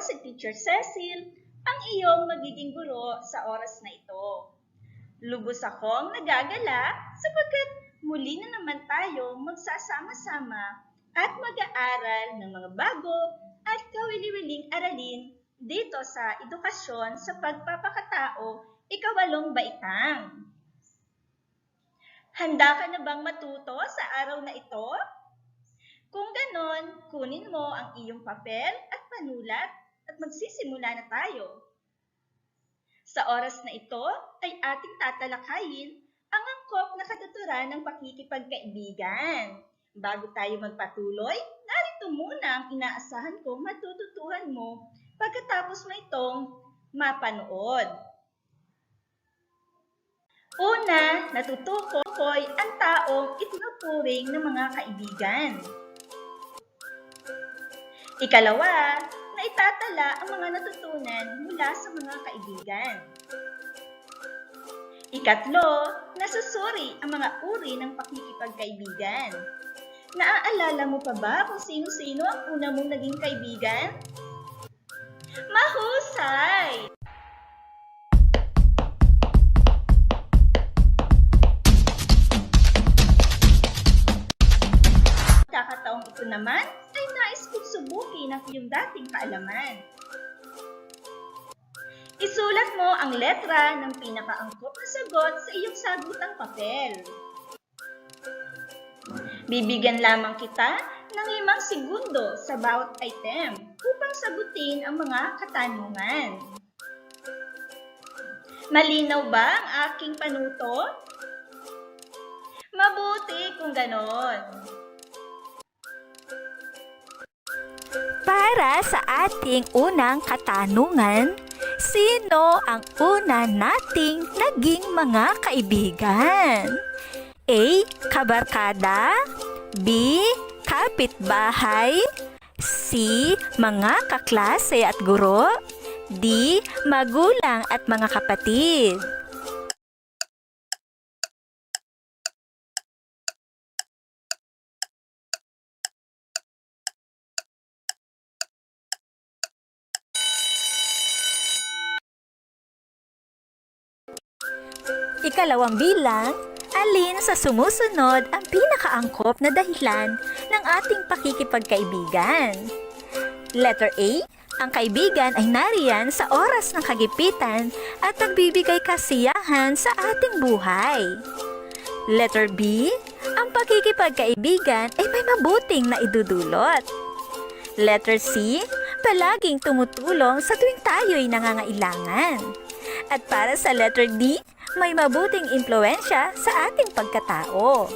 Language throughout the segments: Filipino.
8! Ako si Teacher Cecil, ang iyong magiging guro sa oras na ito. Lubos akong nagagala sapagkat muli na naman tayo magsasama-sama at mag-aaral ng mga bago at kawili-wiling aralin dito sa edukasyon sa pagpapakatao ikawalong baitang. Handa ka na bang matuto sa araw na ito? Kung ganon, kunin mo ang iyong papel at panulat at magsisimula na tayo. Sa oras na ito ay ating tatalakayin ang angkop na katuturan ng pakikipagkaibigan. Bago tayo magpatuloy, narito muna ang inaasahan kong matututuhan mo pagkatapos mo itong mapanood. Una, natutukoy ang taong itinuturing ng mga kaibigan. Ikalawa, na itatala ang mga natutunan mula sa mga kaibigan. Ikatlo, nasusuri ang mga uri ng pakikipagkaibigan. Naaalala mo pa ba kung sino-sino ang una mong naging kaibigan? Mahusay! Kakataong ito naman ang iyong dating kaalaman. Isulat mo ang letra ng pinakaangkop na sagot sa iyong sagutang papel. Bibigyan lamang kita ng limang segundo sa bawat item upang sagutin ang mga katanungan. Malinaw ba ang aking panuto? Mabuti kung ganon. Para sa ating unang katanungan, sino ang una nating naging mga kaibigan? A. Kabarkada B. Kapitbahay C. Mga kaklase at guro D. Magulang at mga kapatid Ikalawang bilang, alin sa sumusunod ang pinakaangkop na dahilan ng ating pakikipagkaibigan? Letter A, ang kaibigan ay nariyan sa oras ng kagipitan at nagbibigay kasiyahan sa ating buhay. Letter B, ang pakikipagkaibigan ay may mabuting na idudulot. Letter C, palaging tumutulong sa tuwing tayo'y nangangailangan. At para sa letter D, may mabuting impluensya sa ating pagkatao.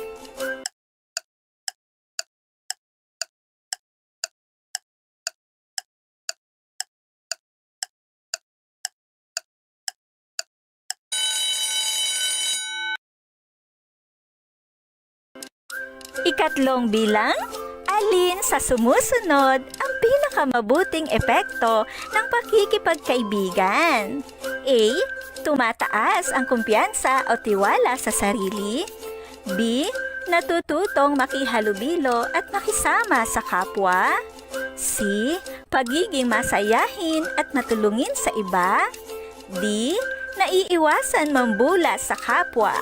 Ikatlong bilang, alin sa sumusunod ang pinakamabuting epekto ng pakikipagkaibigan? A. Tumataas ang kumpiyansa o tiwala sa sarili. B. Natututong makihalubilo at makisama sa kapwa. C. Pagiging masayahin at matulungin sa iba. D. Naiiwasan mambula sa kapwa.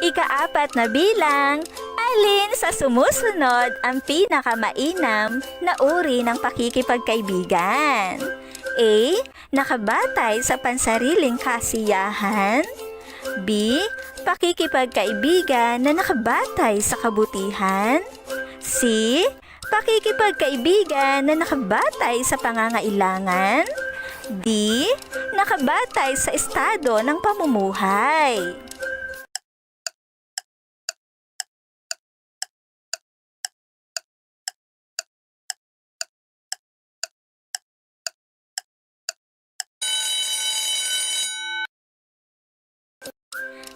Ikaapat na bilang, alin sa sumusunod ang pinakamainam na uri ng pakikipagkaibigan? A. Nakabatay sa pansariling kasiyahan. B. Pakikipagkaibigan na nakabatay sa kabutihan. C. Pakikipagkaibigan na nakabatay sa pangangailangan. D. Nakabatay sa estado ng pamumuhay.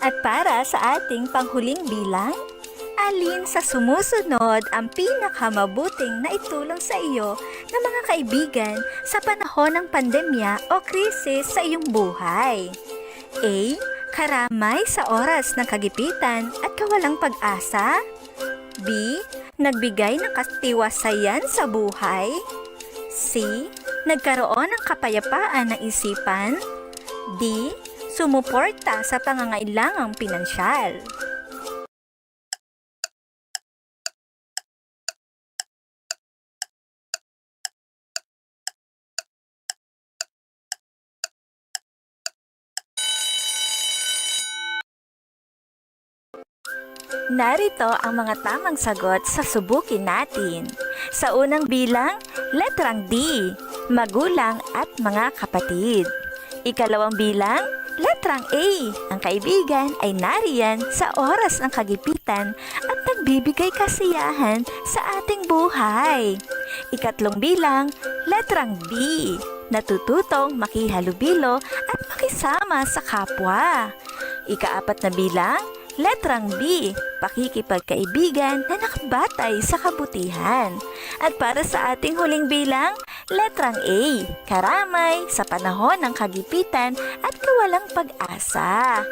At para sa ating panghuling bilang, alin sa sumusunod ang pinakamabuting na itulong sa iyo ng mga kaibigan sa panahon ng pandemya o krisis sa iyong buhay? A. Karamay sa oras ng kagipitan at kawalang pag-asa? B. Nagbigay ng katiwasayan sa buhay? C. Nagkaroon ng kapayapaan ng isipan? D. Sumuporta sa pangangailangang pinansyal? Narito ang mga tamang sagot sa subukin natin. Sa unang bilang, letrang D, magulang at mga kapatid. Ikalawang bilang, letrang A, ang kaibigan ay nariyan sa oras ng kagipitan at nagbibigay kasiyahan sa ating buhay. Ikatlong bilang, letrang B, natututong makihalubilo at makisama sa kapwa. Ikaapat na bilang, Letrang B, pakikipagkaibigan na nakabatay sa kabutihan. At para sa ating huling bilang, letrang A, karamay sa panahon ng kagipitan at kawalang pag-asa.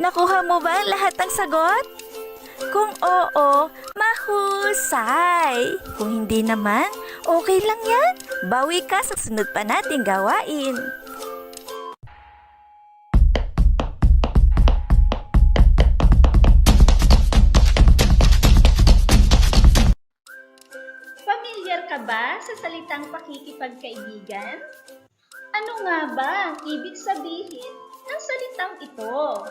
Nakuha mo ba lahat ng sagot? Kung oo, mahusay. Kung hindi naman, okay lang yan. Bawi ka sa sunod pa nating gawain. Ba sa salitang pakikipagkaibigan? Ano nga ba ang ibig sabihin ng salitang ito?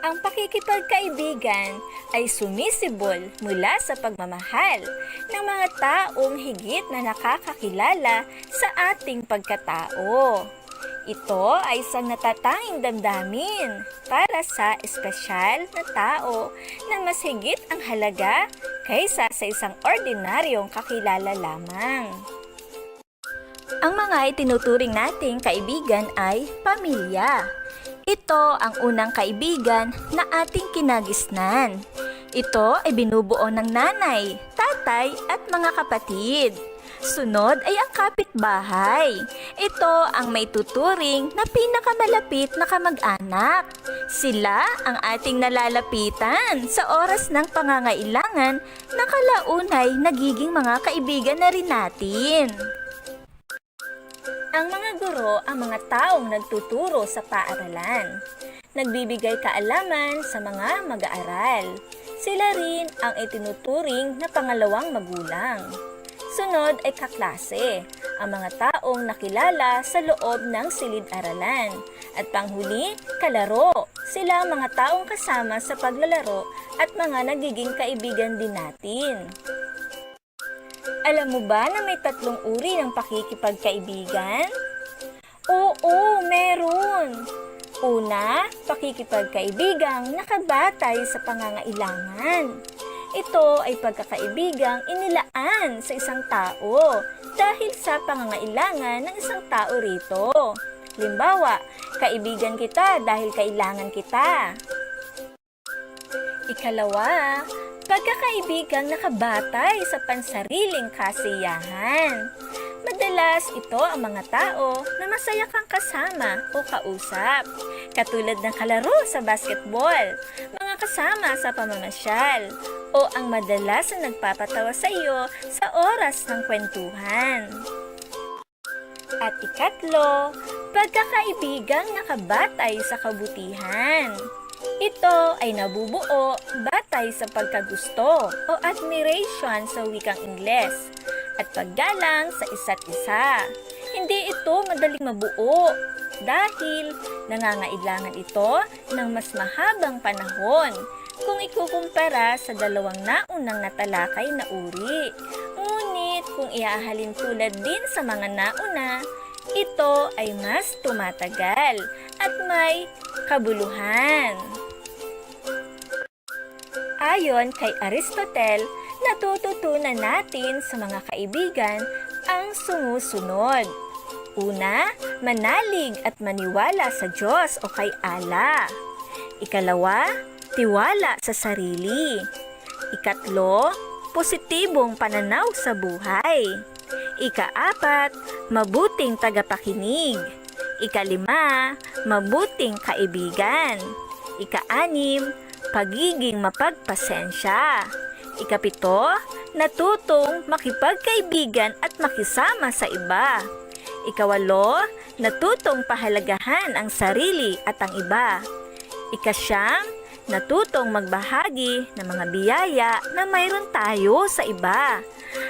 Ang pakikipagkaibigan ay sumisibol mula sa pagmamahal ng mga taong higit na nakakakilala sa ating pagkatao. Ito ay isang natatanging damdamin para sa espesyal na tao na mas higit ang halaga kaysa sa isang ordinaryong kakilala lamang. Ang mga itinuturing nating kaibigan ay pamilya. Ito ang unang kaibigan na ating kinagisnan. Ito ay binubuo ng nanay, tatay at mga kapatid. Sunod ay ang kapitbahay. Ito ang may tuturing na pinakamalapit na kamag-anak. Sila ang ating nalalapitan sa oras ng pangangailangan na kalaunay nagiging mga kaibigan na rin natin. Ang mga guro ang mga taong nagtuturo sa paaralan. Nagbibigay kaalaman sa mga mag-aaral. Sila rin ang itinuturing na pangalawang magulang. Sunod ay kaklase, ang mga taong nakilala sa loob ng silid-aralan. At panghuli, kalaro. Sila ang mga taong kasama sa paglalaro at mga nagiging kaibigan din natin. Alam mo ba na may tatlong uri ng pakikipagkaibigan? Oo, meron. Una, pakikipagkaibigang nakabatay sa pangangailangan. Ito ay pagkakaibigang inilaan sa isang tao dahil sa pangangailangan ng isang tao rito. Limbawa, kaibigan kita dahil kailangan kita. Ikalawa, pagkakaibigang nakabatay sa pansariling kasiyahan. Madalas ito ang mga tao na masaya kang kasama o kausap. Katulad ng kalaro sa basketball, mga kasama sa pamamasyal, o ang madalas na nagpapatawa sa iyo sa oras ng kwentuhan. At ikatlo, pagkakaibigang nakabatay sa kabutihan. Ito ay nabubuo batay sa pagkagusto o admiration sa wikang Ingles at paggalang sa isa't isa. Hindi ito madaling mabuo dahil nangangailangan ito ng mas mahabang panahon kung ikukumpara sa dalawang naunang natalakay na uri. Ngunit kung iahalin tulad din sa mga nauna, ito ay mas tumatagal at may kabuluhan. Ayon kay Aristotle, natututunan natin sa mga kaibigan ang sumusunod. Una, manalig at maniwala sa Diyos o kay Allah. Ikalawa, tiwala sa sarili. Ikatlo, positibong pananaw sa buhay. Ikaapat, mabuting tagapakinig. Ikalima, mabuting kaibigan. Ikaanim, pagiging mapagpasensya. Ikapito, natutong makipagkaibigan at makisama sa iba. Ikawalo, natutong pahalagahan ang sarili at ang iba. Ikasyam, natutong magbahagi ng mga biyaya na mayroon tayo sa iba.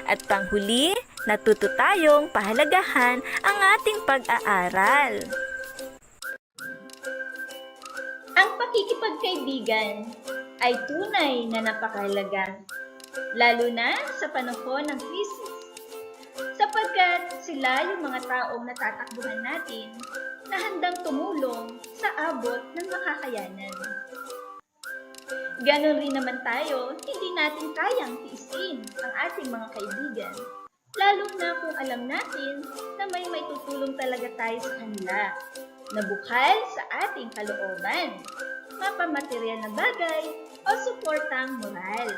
At panghuli, natuto tayong pahalagahan ang ating pag-aaral. Ang pakikipagkaibigan ay tunay na napakahalaga, lalo na sa panahon ng krisis, sapagkat sila yung mga taong natatakbuhan natin na handang tumulong sa abot ng makakayanan. Ganon rin naman tayo, hindi natin kayang tiisin ang ating mga kaibigan, lalo na kung alam natin na may may tutulong talaga tayo sa kanila na bukal sa ating kalooban, mapamaterial na bagay o suportang moral.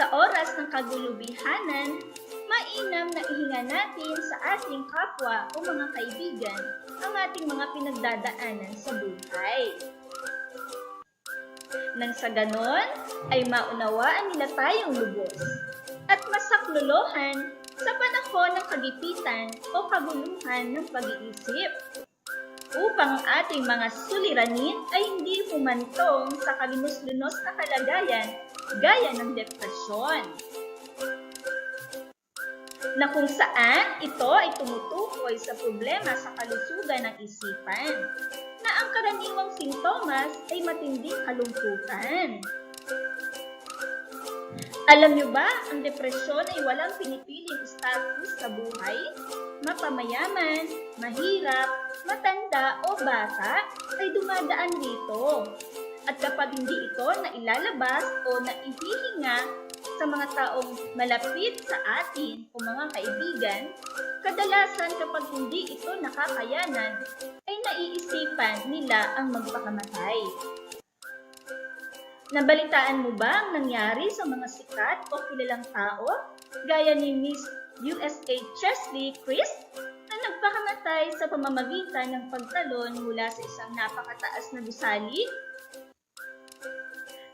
Sa oras ng kagulubihanan, mainam na ihinga natin sa ating kapwa o mga kaibigan ang ating mga pinagdadaanan sa buhay. Nang sa ganon, ay maunawaan nila tayong lubos at masaklolohan sa panahon ng kagipitan o kaguluhan ng pag-iisip upang ang ating mga suliranin ay hindi humantong sa kalimos-linos na kalagayan gaya ng depresyon na kung saan ito ay tumutukoy sa problema sa kalusugan ng isipan na ang karaniwang sintomas ay matinding kalungkutan. Alam niyo ba, ang depresyon ay walang pinipiling status sa buhay? Mapamayaman, mahirap, matanda o bata ay dumadaan rito. At kapag hindi ito na ilalabas o naihihinga sa mga taong malapit sa atin o mga kaibigan, kadalasan kapag hindi ito nakakayanan, ay naiisipan nila ang magpakamatay. Nabalitaan mo ba ang nangyari sa mga sikat o kilalang tao gaya ni Miss USA Chesley Chris na nagpakamatay sa pamamagitan ng pagtalon mula sa isang napakataas na gusali?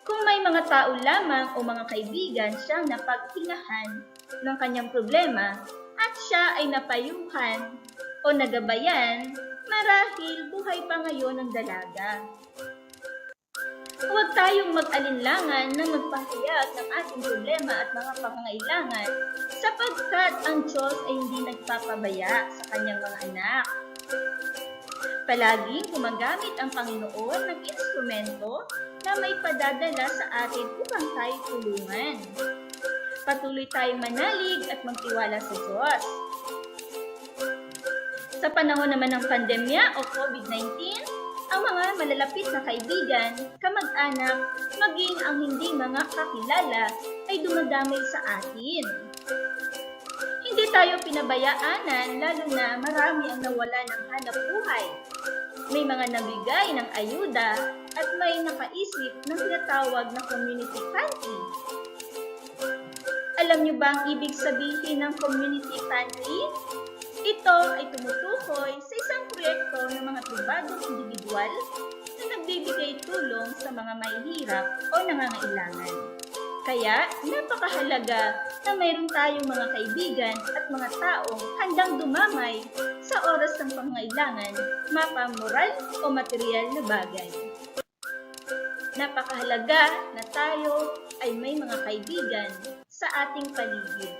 Kung may mga tao lamang o mga kaibigan siyang napaghingahan ng kanyang problema at siya ay napayuhan o nagabayan, marahil buhay pa ngayon ang dalaga. Huwag tayong mag-alinlangan na magpahayag ng ating problema at mga pangangailangan sapagkat ang Diyos ay hindi nagpapabaya sa kanyang mga anak. Palaging gumagamit ang Panginoon ng instrumento na may padadala sa atin upang tayo tulungan. Patuloy tayong manalig at magtiwala sa Diyos. Sa panahon naman ng pandemya o COVID-19, ang mga malalapit na kaibigan, kamag-anak, maging ang hindi mga kakilala ay dumadamay sa atin. Hindi tayo pinabayaanan lalo na marami ang nawala ng hanap buhay. May mga nabigay ng ayuda at may nakaisip ng tinatawag na community pantry. Alam niyo ba ang ibig sabihin ng community pantry? Ito ay tumutukoy sa isang proyekto ng mga pribadong individual na nagbibigay tulong sa mga mahihirap o nangangailangan. Kaya, napakahalaga na mayroon tayong mga kaibigan at mga taong handang dumamay sa oras ng pangailangan, mapa moral o material na bagay. Napakahalaga na tayo ay may mga kaibigan sa ating paligid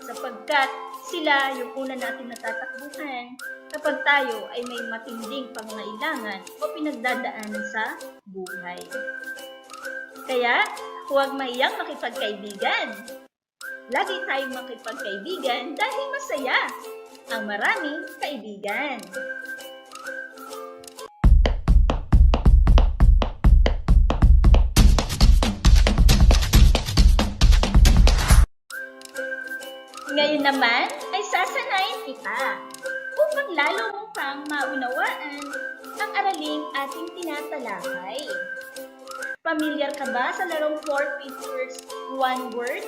sapagkat sila yung una natin natatakbuhan kapag tayo ay may matinding pangangailangan o pinagdadaanan sa buhay. Kaya, huwag maiyang makipagkaibigan. Lagi tayong makipagkaibigan dahil masaya ang maraming kaibigan. Ngayon naman maunawaan ang araling ating tinatalakay. Pamilyar ka ba sa larong 4 pictures, one word?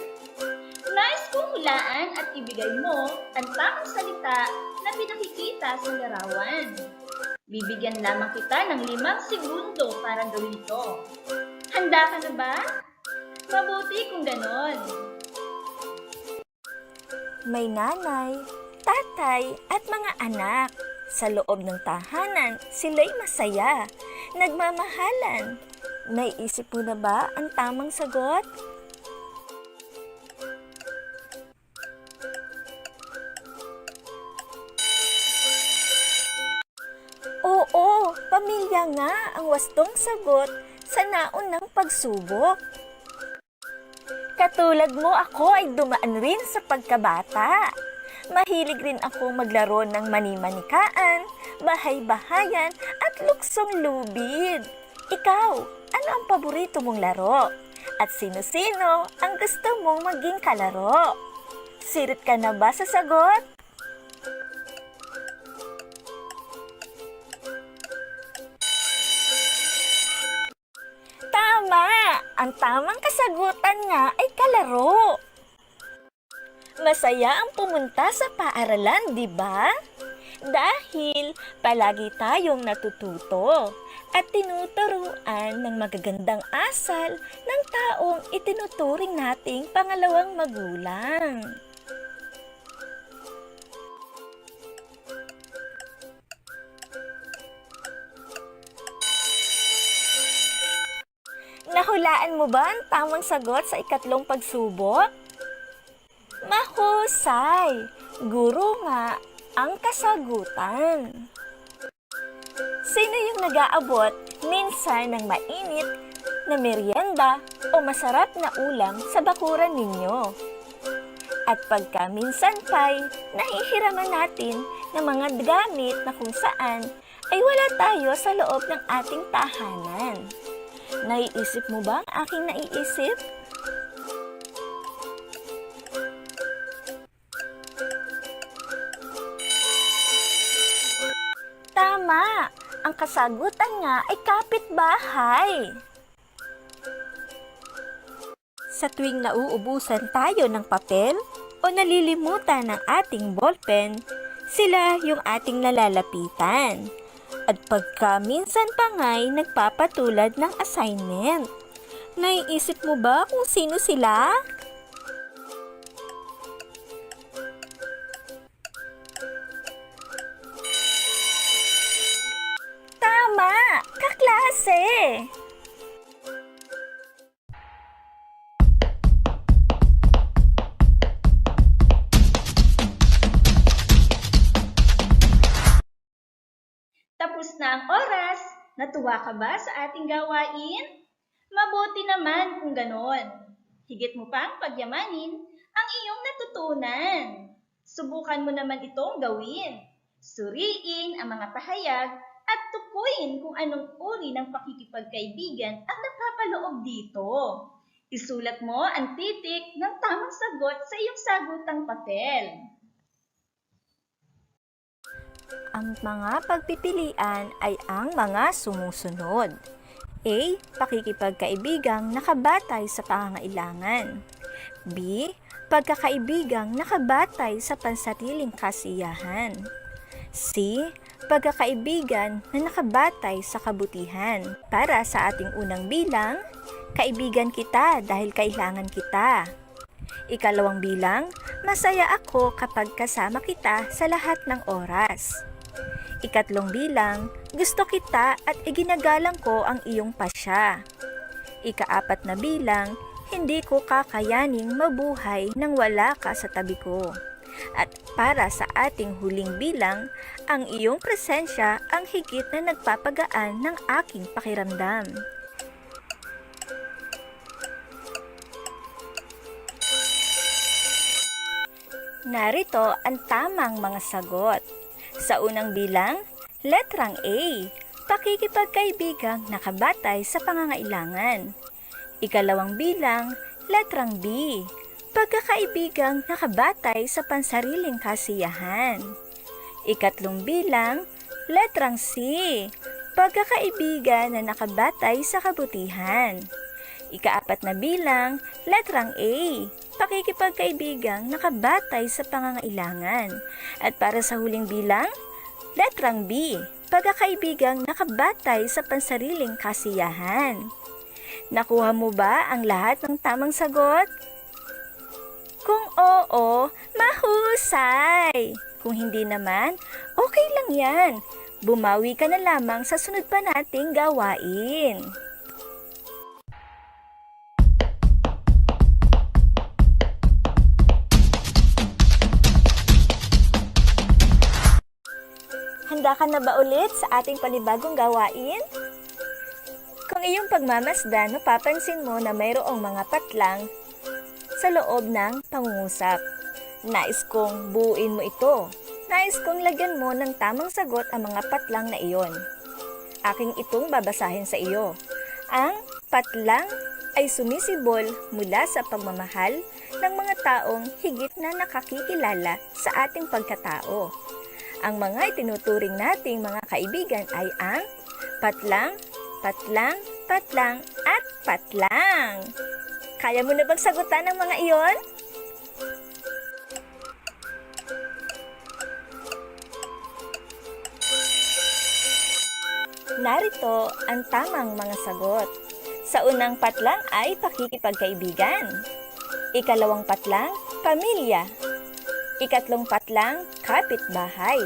Nais kong hulaan at ibigay mo ang tamang salita na pinakikita sa larawan. Bibigyan lamang kita ng limang segundo para gawin ito. Handa ka na ba? Mabuti kung ganon. May nanay, tatay at mga anak. Sa loob ng tahanan, sila'y masaya, nagmamahalan. Naisip mo na ba ang tamang sagot? Oo, pamilya nga ang wastong sagot sa naunang pagsubok. Katulad mo ako ay dumaan rin sa pagkabata. Mahilig rin ako maglaro ng manimanikaan, bahay-bahayan at luksong lubid. Ikaw, ano ang paborito mong laro? At sino-sino ang gusto mong maging kalaro? Sirit ka na ba sa sagot? Tama! Ang tamang kasagutan nga ay kalaro. Masaya ang pumunta sa paaralan, di ba? Dahil palagi tayong natututo at tinuturuan ng magagandang asal ng taong itinuturing nating pangalawang magulang. Nahulaan mo ba ang tamang sagot sa ikatlong pagsubok? Mahusay! Guro nga ang kasagutan. Sino yung nag-aabot minsan ng mainit na merienda o masarap na ulam sa bakuran ninyo? At pagka minsan pa'y nahihiraman natin ng mga gamit na kung saan ay wala tayo sa loob ng ating tahanan. Naiisip mo ba ang aking naiisip? Ang kasagutan nga ay kapitbahay. Sa tuwing nauubusan tayo ng papel o nalilimutan ng ating ballpen, sila yung ating nalalapitan. At pagka minsan pa nga'y nagpapatulad ng assignment. Naiisip mo ba kung sino sila? Natuwa ka ba sa ating gawain? Mabuti naman kung ganon. Higit mo pang pagyamanin ang iyong natutunan. Subukan mo naman itong gawin. Suriin ang mga pahayag at tukuyin kung anong uri ng pakikipagkaibigan ang napapaloob dito. Isulat mo ang titik ng tamang sagot sa iyong sagutang papel. Ang mga pagpipilian ay ang mga sumusunod. A. Pakikipagkaibigang nakabatay sa pangangailangan. B. Pagkakaibigang nakabatay sa pansariling kasiyahan. C. Pagkakaibigan na nakabatay sa kabutihan. Para sa ating unang bilang, kaibigan kita dahil kailangan kita. Ikalawang bilang, masaya ako kapag kasama kita sa lahat ng oras. Ikatlong bilang, gusto kita at iginagalang ko ang iyong pasya. Ikaapat na bilang, hindi ko kakayaning mabuhay nang wala ka sa tabi ko. At para sa ating huling bilang, ang iyong presensya ang higit na nagpapagaan ng aking pakiramdam. Narito ang tamang mga sagot. Sa unang bilang, letrang A, pakikipagkaibigang nakabatay sa pangangailangan. Ikalawang bilang, letrang B, pagkakaibigang nakabatay sa pansariling kasiyahan. Ikatlong bilang, letrang C, pagkakaibigan na nakabatay sa kabutihan. Ikaapat na bilang, letrang A, pakikipagkaibigang nakabatay sa pangangailangan. At para sa huling bilang, letrang B, pagkakaibigang nakabatay sa pansariling kasiyahan. Nakuha mo ba ang lahat ng tamang sagot? Kung oo, mahusay! Kung hindi naman, okay lang yan. Bumawi ka na lamang sa sunod pa nating gawain. Handa ka na ba ulit sa ating panibagong gawain? Kung iyong pagmamasdan, napapansin mo na mayroong mga patlang sa loob ng pangungusap. Nais kong buuin mo ito. Nais kong lagyan mo ng tamang sagot ang mga patlang na iyon. Aking itong babasahin sa iyo. Ang patlang ay sumisibol mula sa pagmamahal ng mga taong higit na nakakikilala sa ating pagkatao. Ang mga itinuturing nating mga kaibigan ay ang patlang, patlang, patlang, at patlang. Kaya mo na bang sagutan ang mga iyon? Narito ang tamang mga sagot. Sa unang patlang ay pakikipagkaibigan. Ikalawang patlang, pamilya. Ikatlong patlang, kapitbahay.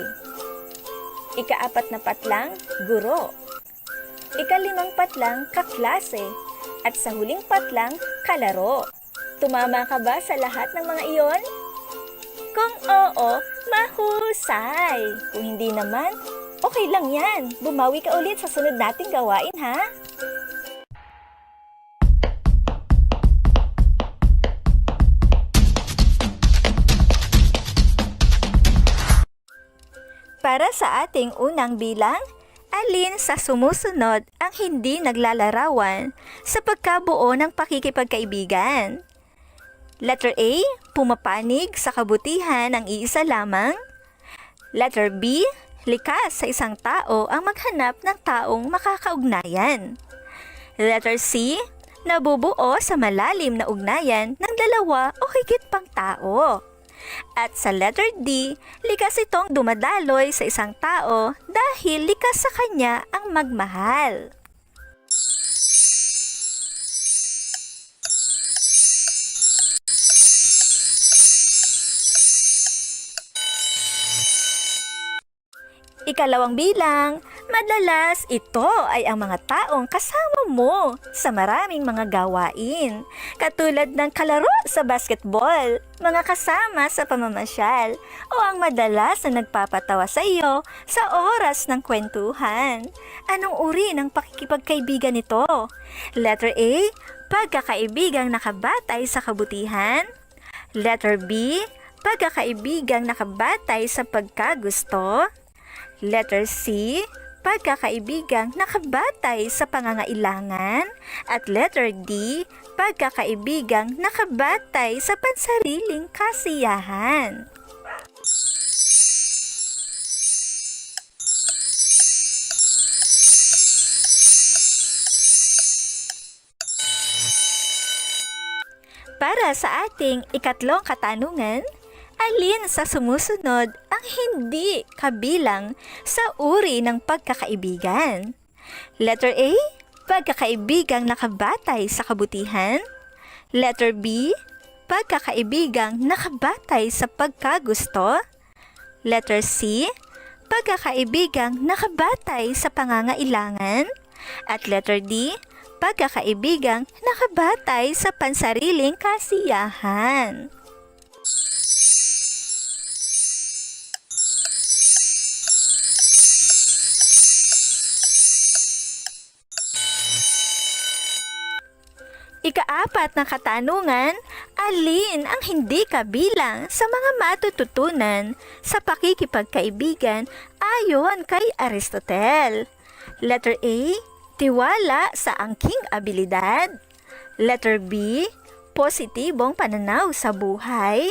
Ikaapat na patlang, guro. Ikalimang patlang, kaklase. At sa huling patlang, kalaro. Tumama ka ba sa lahat ng mga iyon? Kung oo, mahusay. Kung hindi naman, okay lang yan. Bumawi ka ulit sa sunod nating gawain, ha? Para sa ating unang bilang, alin sa sumusunod ang hindi naglalarawan sa pagkabuo ng pakikipagkaibigan? Letter A, pumapanig sa kabutihan ng iisa lamang. Letter B, likas sa isang tao ang maghanap ng taong makakaugnayan. Letter C, nabubuo sa malalim na ugnayan ng dalawa o higit pang tao. At sa letter D, likas itong dumadaloy sa isang tao dahil likas sa kanya ang magmahal. Ikalawang bilang, madalas ito ay ang mga taong kasama mo sa maraming mga gawain, katulad ng kalaro sa basketball, mga kasama sa pamamasyal, o ang madalas na nagpapatawa sa iyo sa oras ng kwentuhan. Anong uri ng pakikipagkaibigan ito? Letter A, pagkakaibigang nakabatay sa kabutihan. Letter B, pagkakaibigang nakabatay sa pagkagusto. Letter C, pagkakaibigang nakabatay sa pangangailangan. At letter D, pagkakaibigang nakabatay sa pansariling kasiyahan. Para sa ating ikatlong katanungan, alin sa sumusunod ang hindi kabilang sa uri ng pagkakaibigan? Letter A, pagkakaibigang nakabatay sa kabutihan. Letter B, pagkakaibigang nakabatay sa pagkagusto. Letter C, pagkakaibigang nakabatay sa pangangailangan. At letter D, pagkakaibigang nakabatay sa pansariling kasiyahan. Ikaapat na katanungan, alin ang hindi kabilang sa mga matututunan sa pakikipagkaibigan ayon kay Aristotle? Letter A, tiwala sa angking abilidad. Letter B, positibong pananaw sa buhay.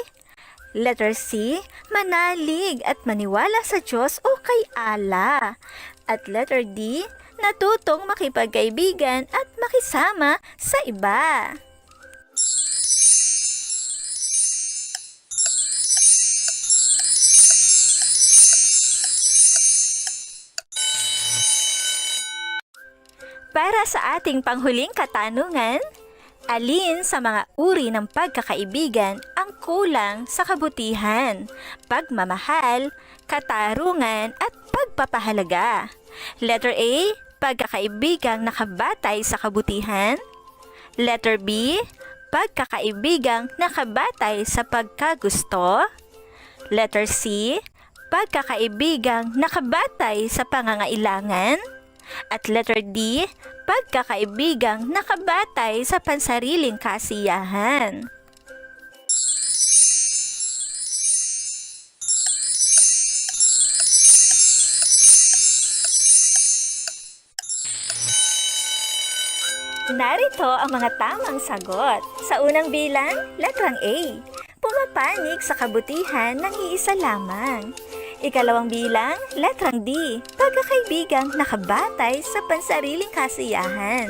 Letter C, manalig at maniwala sa Diyos o kay Allah. At letter D, natutong makipagkaibigan at makisama sa iba. Para sa ating panghuling katanungan, alin sa mga uri ng pagkakaibigan ang kulang sa kabutihan, pagmamahal, katarungan at pagpapahalaga? Letter A, pagkakaibigang nakabatay sa kabutihan. Letter B, pagkakaibigang nakabatay sa pagkagusto. Letter C, pagkakaibigang nakabatay sa pangangailangan. At letter D, pagkakaibigang nakabatay sa pansariling kasiyahan. Narito ang mga tamang sagot. Sa unang bilang, letrang A. Pumapanig sa kabutihan ng iisa lamang. Ikalawang bilang, letrang D. Pagkakaibigang nakabatay sa pansariling kasiyahan.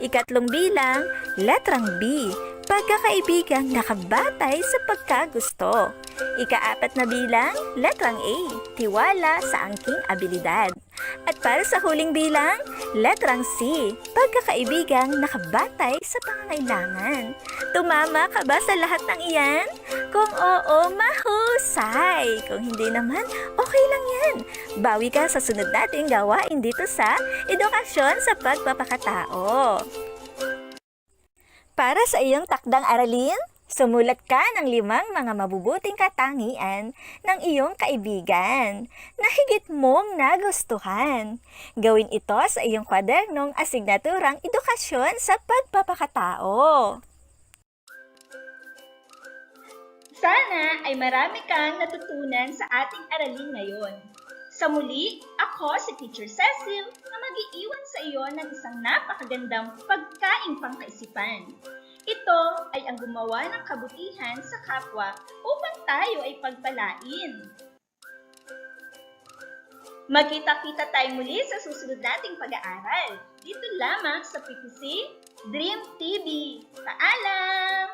Ikatlong bilang, letrang B. Pagkakaibigang nakabatay sa pagkagusto. Ikaapat na bilang, letrang A. Tiwala sa angking abilidad. At para sa huling bilang, letrang C. Pagkakaibigang nakabatay sa pangangailangan. Tumama ka ba sa lahat ng iyan? Kung oo, mahusay. Kung hindi naman, okay lang yan. Bawi ka sa sunod nating gawain dito sa Edukasyon sa Pagpapakatao. Para sa iyong takdang aralin, sumulat ka ng limang mga mabubuting katangian ng iyong kaibigan na higit mong nagustuhan. Gawin ito sa iyong kwadernong asignaturang edukasyon sa pagpapakatao. Sana ay marami kang natutunan sa ating aralin ngayon. Sa muli, ako si Teacher Cecil na mag-iiwan sa iyo ng isang napakagandang pagkaing pangkaisipan. Ito ay ang gumawa ng kabutihan sa kapwa upang tayo ay pagpalain. Magkita-kita tayo muli sa susunod nating pag-aaral. Dito lamang sa PPC Dream TV. Paalam!